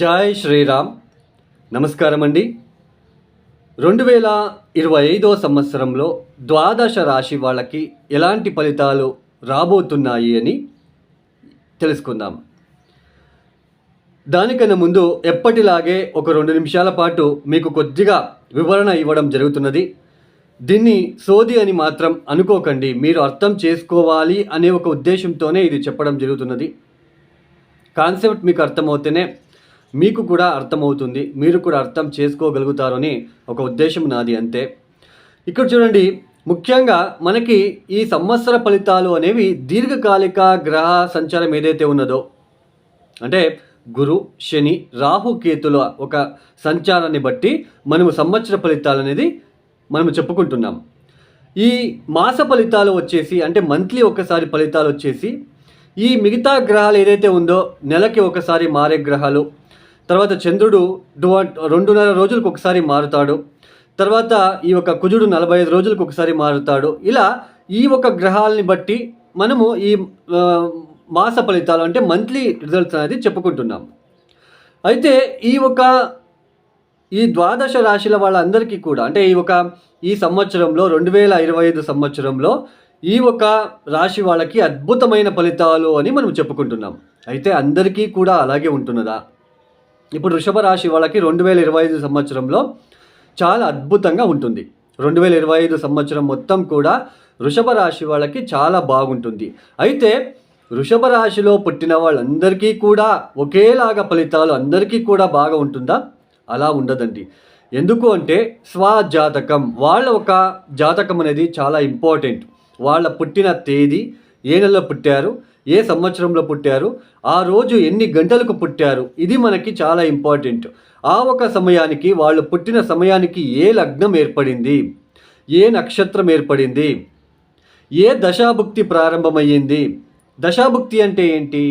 జై శ్రీరామ్. నమస్కారం అండి రెండు వేల ఇరవై ఐదో సంవత్సరంలో ద్వాదశ రాశి వాళ్ళకి ఎలాంటి ఫలితాలు రాబోతున్నాయి అని తెలుసుకుందాం. దానికన్నా ముందు ఎప్పటిలాగే ఒక రెండు నిమిషాల పాటు మీకు కొద్దిగా వివరణ ఇవ్వడం జరుగుతున్నది. దీన్ని సోది అని మాత్రం అనుకోకండి. మీరు అర్థం చేసుకోవాలి అనే ఒక ఉద్దేశంతోనే ఇది చెప్పడం జరుగుతున్నది. కాన్సెప్ట్ మీకు అర్థమవుతేనే మీకు కూడా అర్థమవుతుంది మీరు కూడా అర్థం చేసుకోగలుగుతారని ఒక ఉద్దేశం నాది అంతే. ఇక్కడ చూడండి ముఖ్యంగా మనకి ఈ సంవత్సర ఫలితాలు అనేవి దీర్ఘకాలిక గ్రహ సంచారం ఏదైతే ఉన్నదో అంటే గురు శని రాహు కేతుల ఒక సంచారాన్ని బట్టి మనము సంవత్సర ఫలితాలు అనేది మనము చెప్పుకుంటున్నాం. ఈ మాస ఫలితాలు వచ్చేసి అంటే మంత్లీ ఒకసారి ఫలితాలు వచ్చేసి ఈ మిగతా గ్రహాలు ఏదైతే ఉందో నెలకి ఒకసారి మారే గ్రహాలు తర్వాత చంద్రుడు రెండున్నర రోజులకు ఒకసారి మారుతాడు. తర్వాత ఈ యొక్క కుజుడు నలభై ఐదు రోజులకు ఒకసారి మారుతాడు. ఇలా ఈ ఒక గ్రహాలని బట్టి మనము ఈ మాస ఫలితాలు అంటే మంత్లీ రిజల్ట్స్ అనేది చెప్పుకుంటున్నాం. అయితే ఈ ఒక ఈ ద్వాదశ రాశుల వాళ్ళందరికీ కూడా అంటే ఈ ఒక ఈ సంవత్సరంలో రెండు వేల ఇరవై ఐదు సంవత్సరంలో ఈ ఒక రాశి వాళ్ళకి అద్భుతమైన ఫలితాలు అని మనం చెప్పుకుంటున్నాం. అయితే అందరికీ కూడా అలాగే ఉంటున్నదా? ఇప్పుడు వృషభ రాశి వాళ్ళకి రెండు వేల ఇరవై ఐదు సంవత్సరంలో చాలా అద్భుతంగా ఉంటుంది. రెండు వేల ఇరవై ఐదు సంవత్సరం మొత్తం కూడా వృషభ రాశి వాళ్ళకి చాలా బాగుంటుంది. అయితే వృషభ రాశిలో పుట్టిన వాళ్ళందరికీ కూడా ఒకేలాగా ఫలితాలు అందరికీ కూడా బాగా ఉంటుందా? అలా ఉండదండి. ఎందుకు అంటే స్వజాతకం. వాళ్ళ ఒక జాతకం అనేది చాలా ఇంపార్టెంట్. వాళ్ళ పుట్టిన తేదీ ఏ నెలలో పుట్టారు ఏ సంవత్సరంలో పుట్టారు? ఆ రోజు ఎన్ని గంటలకు పుట్టారు? ఇది మనకి చాలా ఇంపార్టెంట్. ఆ ఒక సమయానికి వాళ్ళు పుట్టిన సమయానికి ఏ లగ్నం ఏర్పడింది? ఏ నక్షత్రం ఏర్పడింది? ఏ దశాభుక్తి ప్రారంభమయ్యింది? దశాభుక్తి అంటే ఏంటి?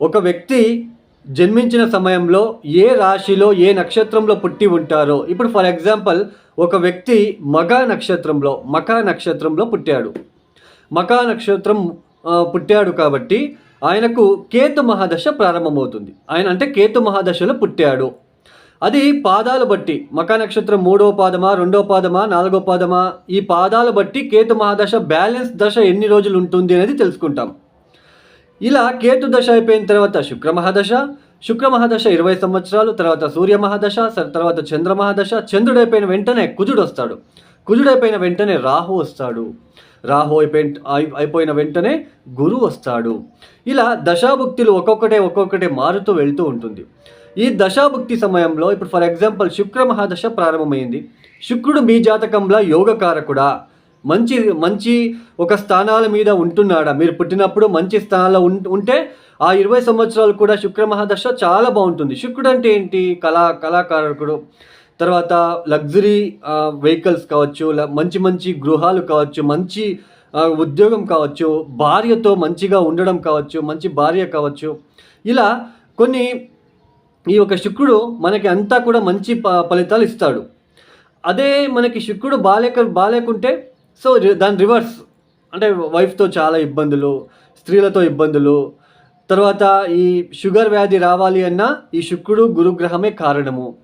ఒక వ్యక్తి జన్మించిన సమయంలో ఏ రాశిలో ఏ నక్షత్రంలో పుట్టి ఉంటారో. ఇప్పుడు ఫర్ ఎగ్జాంపుల్ ఒక వ్యక్తి మగ నక్షత్రంలో మకా నక్షత్రంలో పుట్టాడు. మకా నక్షత్రం పుట్టాడు కాబట్టి ఆయనకు కేతు మహాదశ ప్రారంభమవుతుంది. ఆయన అంటే కేతు మహాదశలో పుట్టాడు. అది పాదాలు బట్టి మకా నక్షత్రం మూడో పాదమా రెండో పాదమా నాలుగో పాదమా ఈ పాదాలు బట్టి కేతు మహాదశ బ్యాలెన్స్ దశ ఎన్ని రోజులు ఉంటుంది అనేది తెలుసుకుంటాం. ఇలా కేతు దశ అయిపోయిన తర్వాత శుక్ర మహాదశ శుక్ర మహాదశ ఇరవై సంవత్సరాలు తర్వాత సూర్య మహాదశ తర్వాత చంద్ర మహాదశ చంద్రుడైపోయిన వెంటనే కుజుడు వస్తాడు. కుజుడైపోయిన వెంటనే రాహు వస్తాడు. రాహు అయిపోయిన అయిపోయిన వెంటనే గురువు వస్తాడు. ఇలా దశాభుక్తులు ఒక్కొక్కటే ఒక్కొక్కటే మారుతూ వెళ్తూ ఉంటుంది. ఈ దశాభుక్తి సమయంలో ఇప్పుడు ఫర్ ఎగ్జాంపుల్ శుక్ర మహాదశ ప్రారంభమైంది. శుక్రుడు మీ జాతకంలో యోగకారకుడా. మంచి మంచి ఒక స్థానాల మీద ఉంటున్నాడా? మీరు పుట్టినప్పుడు మంచి స్థానాల్లో ఉం ఉంటే ఆ ఇరవై సంవత్సరాలు కూడా శుక్ర మహాదశ చాలా బాగుంటుంది. శుక్రుడు అంటే ఏంటి? కళా కళాకారకుడు తర్వాత లగ్జరీ వెహికల్స్ కావచ్చు మంచి మంచి గృహాలు కావచ్చు మంచి ఉద్యోగం కావచ్చు భార్యతో మంచిగా ఉండడం కావచ్చు మంచి భార్య కావచ్చు. ఇలా కొన్ని ఈ యొక్క శుక్రుడు మనకి అంతా కూడా మంచి ప- ఫలితాలు ఇస్తాడు. అదే మనకి శుక్రుడు బాలేక బాలేకుంటే సో దాని రివర్స్ అంటే వైఫ్తో చాలా ఇబ్బందులు స్త్రీలతో ఇబ్బందులు. తర్వాత ఈ షుగర్ వ్యాధి రావాలి అన్నా ఈ శుక్రుడు గురుగ్రహమే కారణము.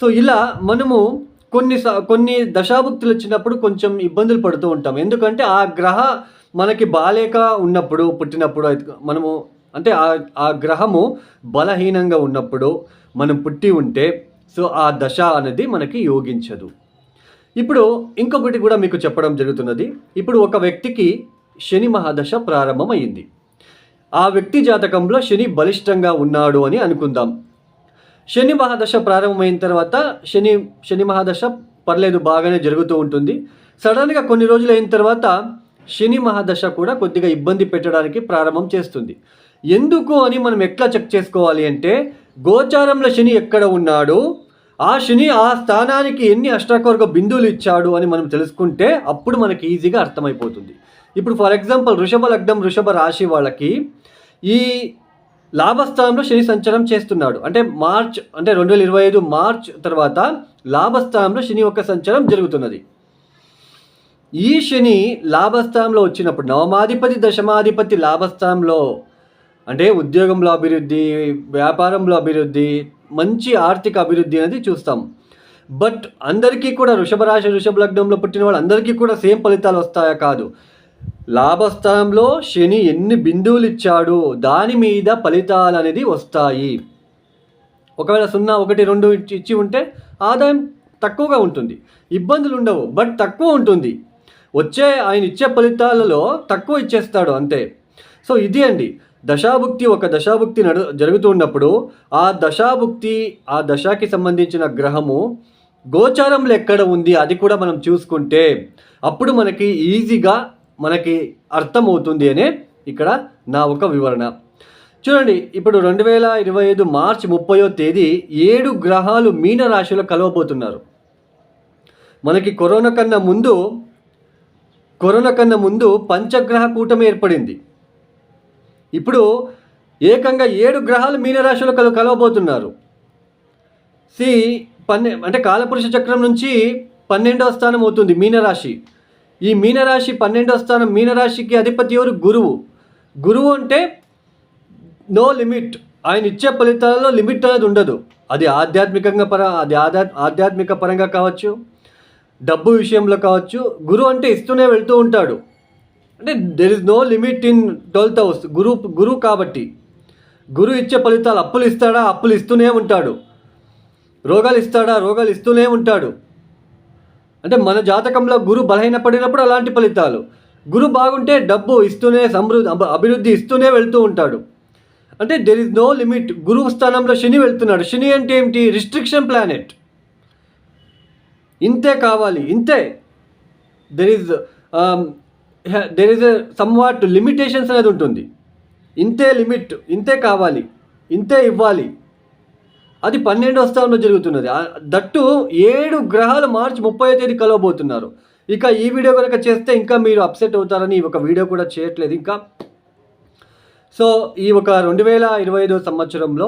సో ఇలా మనము కొన్ని స- కొన్ని దశాభుక్తులు వచ్చినప్పుడు కొంచెం ఇబ్బందులు పడుతూ ఉంటాం. ఎందుకంటే ఆ గ్రహ మనకి బాలేక ఉన్నప్పుడు పుట్టినప్పుడు అయితే మనము అంటే ఆ ఆ గ్రహము బలహీనంగా ఉన్నప్పుడు మనం పుట్టి ఉంటే సో ఆ దశ అనేది మనకి యోగించదు. ఇప్పుడు ఇంకొకటి కూడా మీకు చెప్పడం జరుగుతున్నది. ఇప్పుడు ఒక వ్యక్తికి శని మహాదశ ప్రారంభమైంది ఆ వ్యక్తి జాతకంలో శని బలిష్టంగా ఉన్నాడు అని అనుకుందాం. శని మహాదశ ప్రారంభమైన తర్వాత శని శని మహాదశ పర్లేదు బాగానే జరుగుతూ ఉంటుంది. సడన్గా కొన్ని రోజులు అయిన తర్వాత శని మహాదశ కూడా కొద్దిగా ఇబ్బంది పెట్టడానికి ప్రారంభం చేస్తుంది. ఎందుకు అని మనం ఎట్లా చెక్ చేసుకోవాలి అంటే గోచారంలో శని ఎక్కడ ఉన్నాడు ఆ శని ఆ స్థానానికి ఎన్ని అష్టాకవర్గ బిందువులు ఇచ్చాడు అని మనం తెలుసుకుంటే అప్పుడు మనకి ఈజీగా అర్థమైపోతుంది. ఇప్పుడు ఫర్ ఎగ్జాంపుల్ వృషభ లగ్నం వృషభ రాశి వాళ్ళకి ఈ లాభస్థానంలో శని సంచారం చేస్తున్నాడు. అంటే మార్చ్ అంటే రెండు వేల ఇరవై ఐదు మార్చ్ తర్వాత లాభస్థానంలో శని యొక్క సంచారం జరుగుతున్నది. ఈ శని లాభస్థానంలో వచ్చినప్పుడు నవమాధిపతి దశమాధిపతి లాభస్థానంలో అంటే ఉద్యోగంలో అభివృద్ధి వ్యాపారంలో అభివృద్ధి మంచి ఆర్థిక అభివృద్ధి అనేది చూస్తాం. బట్ అందరికీ కూడా వృషభ రాశి వృషభ లగ్నంలో పుట్టిన వాళ్ళందరికీ కూడా సేమ్ ఫలితాలు వస్తాయా కాదు. లాభస్థానంలో శని ఎన్ని బిందువులు ఇచ్చాడో? దాని మీద ఫలితాలు అనేది వస్తాయి. ఒకవేళ సున్నా ఒకటి రెండు ఇచ్చి- ఇచ్చి ఉంటే ఆదాయం తక్కువగా ఉంటుంది. ఇబ్బందులు ఉండవు బట్ తక్కువ ఉంటుంది. వచ్చే ఆయన ఇచ్చే ఫలితాలలో తక్కువ ఇచ్చేస్తాడు అంతే. సో ఇది అండి. దశాభుక్తి ఒక దశాభుక్తి నడు జరుగుతున్నప్పుడు ఆ దశాభుక్తి ఆ దశకి సంబంధించిన గ్రహము గోచారంలో ఎక్కడ ఉంది అది కూడా మనం చూసుకుంటే అప్పుడు మనకి ఈజీగా మనకి అర్థమవుతుంది అనే ఇక్కడ నా ఒక వివరణ. చూడండి ఇప్పుడు రెండు వేల ఇరవై ఐదు మార్చి ముప్పయో తేదీ ఏడు గ్రహాలు మీన రాశిలో కలవబోతున్నారు. మనకి కరోనా కన్నా ముందు కరోనా కన్నా ముందు పంచగ్రహ కూటమి ఏర్పడింది. ఇప్పుడు ఏకంగా ఏడు గ్రహాలు మీనరాశిలో కల కలవబోతున్నారు. సి పన్నె అంటే కాలపురుష చక్రం నుంచి పన్నెండవ స్థానం అవుతుంది మీనరాశి ఈ మీనరాశి పన్నెండో స్థానం మీనరాశికి అధిపతి ఎవరు? గురువు. గురువు అంటే నో లిమిట్ ఆయన ఇచ్చే ఫలితాలలో లిమిట్ అనేది ఉండదు. అది ఆధ్యాత్మికంగా పర అది ఆధ్యా ఆధ్యాత్మిక పరంగా కావచ్చు డబ్బు విషయంలో కావచ్చు. గురువు అంటే ఇస్తూనే వెళ్తూ ఉంటాడు. అంటే there is no limit in twelfth house గురు గురువు కాబట్టి. గురువు ఇచ్చే ఫలితాలు అప్పులు ఇస్తాడా? అప్పులు ఇస్తూనే ఉంటాడు. రోగాలు ఇస్తాడా? రోగాలు ఇస్తూనే ఉంటాడు. అంటే మన జాతకంలో గురు బలహీనపడినప్పుడు అలాంటి ఫలితాలు. గురు బాగుంటే డబ్బు ఇస్తూనే సమృద్ధి అభివృద్ధి ఇస్తూనే వెళ్తూ ఉంటాడు. అంటే దెర్ ఇస్ నో లిమిట్ గురువు స్థానంలో శని వెళ్తున్నాడు. శని అంటే ఏమిటి? రిస్ట్రిక్షన్ ప్లానెట్ ఇంతే కావాలి. ఇంతే. There is there is somewhat limitations అనేది ఉంటుంది. ఇంతే లిమిట్ ఇంతే కావాలి. ఇంతే ఇవ్వాలి. అది పన్నెండవ స్థానంలో జరుగుతున్నది. దట్టు ఏడు గ్రహాలు మార్చి ముప్పై తేదీ కలవబోతున్నారు. ఇక ఈ వీడియో కనుక చేస్తే ఇంకా మీరు అప్సెట్ అవుతారని ఈ ఒక వీడియో కూడా చేయట్లేదు ఇంకా. సో ఈ ఒక రెండు వేల ఇరవై ఐదో సంవత్సరంలో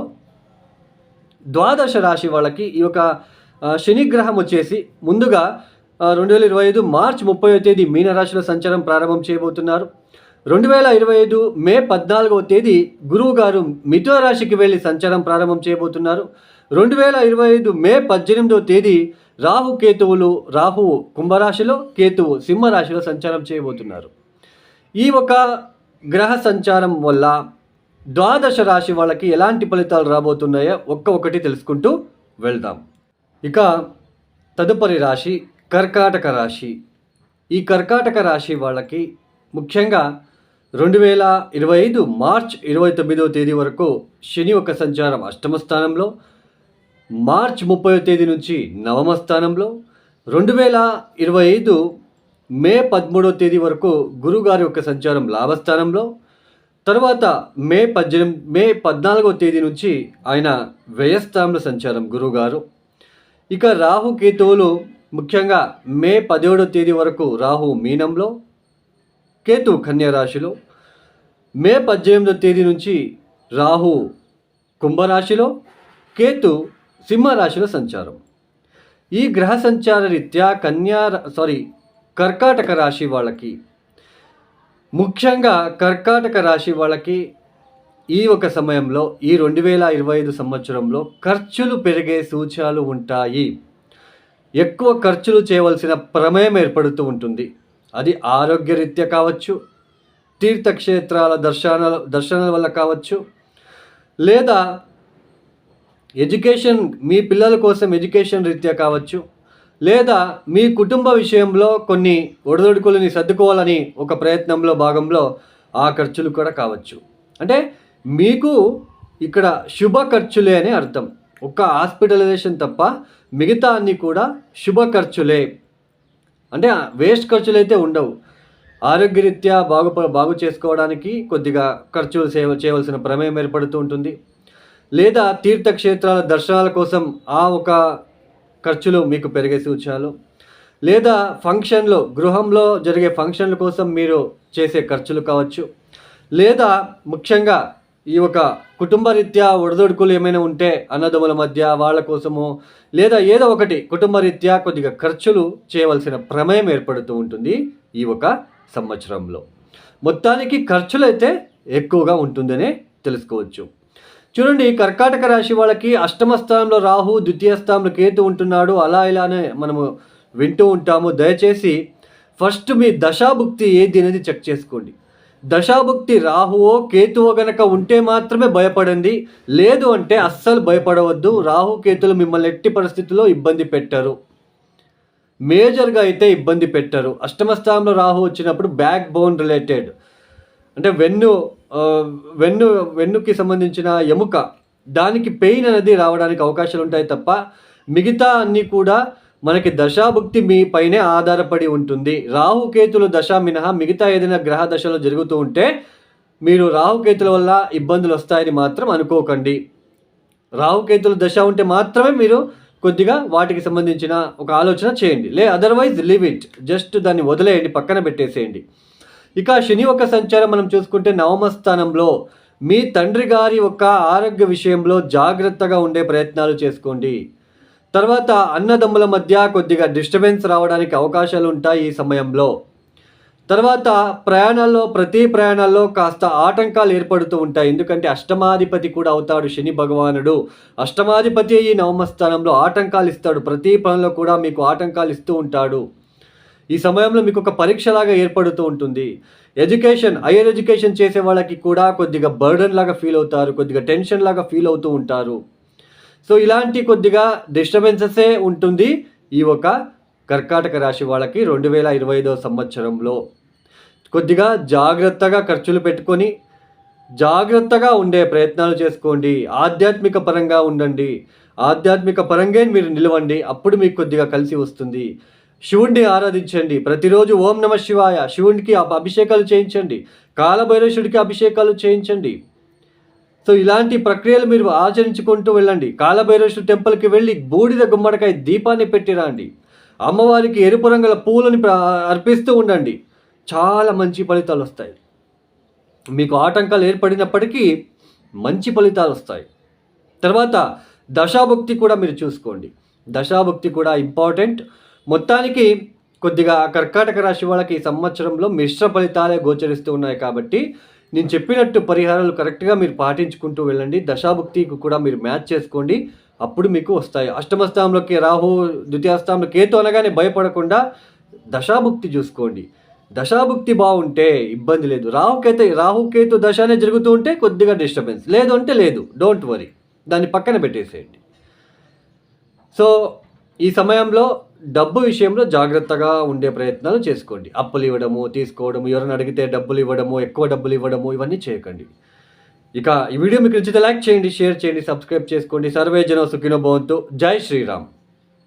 ద్వాదశ రాశి వాళ్ళకి ఈ యొక్క శనిగ్రహం వచ్చేసి ముందుగా రెండు వేల ఇరవై ఐదు మార్చ్ ముప్పై తేదీ మీనరాశిలో సంచారం ప్రారంభం చేయబోతున్నారు. రెండు వేల ఇరవై ఐదు మే పద్నాలుగవ తేదీ గురువు గారు మిథున రాశికి వెళ్ళి సంచారం ప్రారంభం చేయబోతున్నారు. రెండు వేల ఇరవై ఐదు మే పద్దెనిమిదవ తేదీ రాహు కేతువులు రాహువు కుంభరాశిలో కేతువు సింహరాశిలో సంచారం చేయబోతున్నారు. ఈ ఒక గ్రహ సంచారం వల్ల ద్వాదశ రాశి వాళ్ళకి ఎలాంటి ఫలితాలు రాబోతున్నాయో ఒక్క ఒకటి తెలుసుకుంటూ వెళ్దాం. ఇక తదుపరి రాశి కర్కాటక రాశి. ఈ కర్కాటక రాశి వాళ్ళకి ముఖ్యంగా రెండు వేల ఇరవై ఐదు మార్చ్ ఇరవై తొమ్మిదవ తేదీ వరకు శని యొక్క సంచారం అష్టమ స్థానంలో మార్చ్ ముప్పై తేదీ నుంచి నవమ స్థానంలో రెండు వేల ఇరవై ఐదు మే పదమూడవ తేదీ వరకు గురుగారి యొక్క సంచారం లాభస్థానంలో తర్వాత మే పద్దెనిమిది మే పద్నాలుగవ తేదీ నుంచి ఆయన వ్యయస్థానంలో సంచారం గురుగారు. ఇక రాహు కేతువులు ముఖ్యంగా మే పదిహేడవ తేదీ వరకు రాహు మీనంలో కేతు కన్యారాశిలో మే పద్దెనిమిదో తేదీ నుంచి రాహు కుంభరాశిలో కేతు సింహరాశిలో సంచారం. ఈ గ్రహ సంచార రీత్యా కన్యా సారీ కర్కాటక రాశి వాళ్ళకి ముఖ్యంగా కర్కాటక రాశి వాళ్ళకి ఈ ఒక సమయంలో ఈ రెండు వేల ఇరవై ఐదు సంవత్సరంలో ఖర్చులు పెరిగే సూచనలు ఉంటాయి. ఎక్కువ ఖర్చులు చేయవలసిన ప్రమేయం ఏర్పడుతూ ఉంటుంది. అది ఆరోగ్యరీత్యా కావచ్చు తీర్థక్షేత్రాల దర్శనాల దర్శనాల వల్ల కావచ్చు లేదా ఎడ్యుకేషన్ మీ పిల్లల కోసం ఎడ్యుకేషన్ రీత్యా కావచ్చు లేదా మీ కుటుంబ విషయంలో కొన్ని ఒడిదొడుకులని సర్దుకోవాలని ఒక ప్రయత్నంలో భాగంలో ఆ ఖర్చులు కూడా కావచ్చు. అంటే మీకు ఇక్కడ శుభ ఖర్చులే అని అర్థం. ఒక్క హాస్పిటలైజేషన్ తప్ప మిగతా అన్నీ కూడా శుభ ఖర్చులే. అంటే వేస్ట్ ఖర్చులు అయితే ఉండవు. ఆరోగ్యరీత్యా బాగు బాగు చేసుకోవడానికి కొద్దిగా ఖర్చులు చేయ చేయవలసిన ప్రమేయం ఏర్పడుతూ ఉంటుంది. లేదా తీర్థక్షేత్రాల దర్శనాల కోసం ఆ ఒక ఖర్చులు మీకు పెరిగే సూచనలు. లేదా ఫంక్షన్లో గృహంలో జరిగే ఫంక్షన్ల కోసం మీరు చేసే ఖర్చులు కావచ్చు. లేదా ముఖ్యంగా ఈ ఒక కుటుంబ రీత్యా ఒడదొడుకులు ఏమైనా ఉంటే అన్నదమ్ముల మధ్య వాళ్ళ కోసము లేదా ఏదో ఒకటి కుటుంబ రీత్యా కొద్దిగా ఖర్చులు చేయవలసిన ప్రమేయం ఏర్పడుతూ ఉంటుంది ఈ ఒక సంవత్సరంలో. మొత్తానికి ఖర్చులు అయితే ఎక్కువగా ఉంటుందనే తెలుసుకోవచ్చు. చూడండి కర్కాటక రాశి వాళ్ళకి అష్టమ స్థానంలో రాహు ద్వితీయ స్థానంలో కేతు ఉంటున్నాడు. అలా ఇలానే మనము వింటూ ఉంటాము. దయచేసి ఫస్ట్ మీ దశాభుక్తి ఏది అనేది చెక్ చేసుకోండి. దశాభుక్తి రాహువో కేతువో గనక ఉంటే మాత్రమే భయపడండి. లేదు అంటే అస్సలు భయపడవద్దు. రాహు కేతులు మిమ్మల్ని ఎట్టి పరిస్థితుల్లో ఇబ్బంది పెట్టరు. మేజర్గా అయితే ఇబ్బంది పెట్టరు. అష్టమ స్థానంలో రాహు వచ్చినప్పుడు బ్యాక్ బోన్ రిలేటెడ్. అంటే వెన్ను వెన్ను వెన్నుకి సంబంధించిన ఎముక దానికి పెయిన్ అనేది రావడానికి అవకాశాలు ఉంటాయి తప్ప మిగతా అన్నీ కూడా మనకి దశాభుక్తి మీ పైనే ఆధారపడి ఉంటుంది. రాహుకేతుల దశ మినహా మిగతా ఏదైనా గ్రహ దశలో జరుగుతూ ఉంటే మీరు రాహుకేతుల వల్ల ఇబ్బందులు వస్తాయని మాత్రం అనుకోకండి. రాహుకేతుల దశ ఉంటే మాత్రమే మీరు కొద్దిగా వాటికి సంబంధించిన ఒక ఆలోచన చేయండి. లే అదర్వైజ్ లివ్ ఇట్ జస్ట్ దాన్ని వదిలేయండి పక్కన పెట్టేసేయండి. ఇక శని యొక్క సంచారం మనం చూసుకుంటే నవమ స్థానంలో మీ తండ్రి గారి యొక్క ఆరోగ్య విషయంలో జాగ్రత్తగా ఉండే ప్రయత్నాలు చేసుకోండి. తర్వాత అన్నదమ్ముల మధ్య కొద్దిగా డిస్టర్బెన్స్ రావడానికి అవకాశాలు ఉంటాయి ఈ సమయంలో. తర్వాత ప్రయాణాల్లో ప్రతి ప్రయాణాల్లో కాస్త ఆటంకాలు ఏర్పడుతూ ఉంటాయి. ఎందుకంటే అష్టమాధిపతి కూడా అవుతాడు శని భగవానుడు. అష్టమాధిపతి ఈ నవమ స్థానంలో ఆటంకాలు ఇస్తాడు. ప్రతి పనిలో కూడా మీకు ఆటంకాలు ఇస్తూ ఉంటాడు. ఈ సమయంలో మీకు ఒక పరీక్షలాగా ఏర్పడుతూ ఉంటుంది. ఎడ్యుకేషన్ హైయర్ ఎడ్యుకేషన్ చేసే వాళ్ళకి కూడా కొద్దిగా బర్డన్ లాగా ఫీల్ అవుతారు. కొద్దిగా టెన్షన్ లాగా ఫీల్ అవుతూ ఉంటారు. సో ఇలాంటి కొద్దిగా డిస్టర్బెన్సెసే ఉంటుంది ఈ ఒక కర్కాటక రాశి వాళ్ళకి రెండు వేల ఇరవై ఐదో సంవత్సరంలో. కొద్దిగా జాగ్రత్తగా ఖర్చులు పెట్టుకొని జాగ్రత్తగా ఉండే ప్రయత్నాలు చేసుకోండి. ఆధ్యాత్మిక పరంగా ఉండండి. ఆధ్యాత్మిక పరంగా మీరు నిలవండి. అప్పుడు మీకు కొద్దిగా కలిసి వస్తుంది. శివుణ్ణి ఆరాధించండి. ప్రతిరోజు ఓం నమ శివాయ. శివునికి అభిషేకాలు చేయించండి. కాలభైరవుడికి అభిషేకాలు చేయించండి. సో ఇలాంటి ప్రక్రియలు మీరు ఆచరించుకుంటూ వెళ్ళండి. కాలభైరవేశ్వర టెంపుల్కి వెళ్ళి బూడిద గుమ్మడికాయ దీపాన్ని పెట్టిరండి అమ్మవారికి ఎరుపు రంగుల పూలని అర్పిస్తూ ఉండండి. చాలా మంచి ఫలితాలు వస్తాయి. మీకు ఆటంకాలు ఏర్పడినప్పటికీ మంచి ఫలితాలు వస్తాయి. తర్వాత దశాభుక్తి కూడా మీరు చూసుకోండి. దశాభుక్తి కూడా ఇంపార్టెంట్. మొత్తానికి కొద్దిగా కర్కాటక రాశి వాళ్ళకి ఈ సంవత్సరంలో మిశ్ర ఫలితాలే గోచరిస్తూ ఉన్నాయి కాబట్టి నేను చెప్పినట్టు పరిహారాలు కరెక్ట్గా మీరు పాటించుకుంటూ వెళ్ళండి. దశాభుక్తికి కూడా మీరు మ్యాచ్ చేసుకోండి. అప్పుడు మీకు వస్తాయి. అష్టమ స్థానంలోకి రాహు ద్వితీయ స్థానంలో కేతు అనగానే భయపడకుండా దశాభుక్తి చూసుకోండి. దశాభుక్తి బాగుంటే ఇబ్బంది లేదు. రాహుకేతు రాహుకేతు దశనే జరుగుతూ ఉంటే కొద్దిగా డిస్టర్బెన్స్. లేదు అంటే లేదు. Don't worry. దాన్ని పక్కన పెట్టేసేయండి. సో ఈ సమయంలో డబ్బు విషయంలో జాగ్రత్తగా ఉండే ప్రయత్నాలు చేసుకోండి. అప్పులు ఇవ్వడము తీసుకోవడము ఎవరైనా అడిగితే డబ్బులు ఇవ్వడము ఎక్కువ డబ్బులు ఇవ్వడము ఇవన్నీ చేయకండి. ఇక ఈ వీడియో మీకు నచ్చితే లైక్ చేయండి షేర్ చేయండి సబ్స్క్రైబ్ చేసుకోండి. సర్వే జనం సుఖినో భవంతు. జై శ్రీరామ్.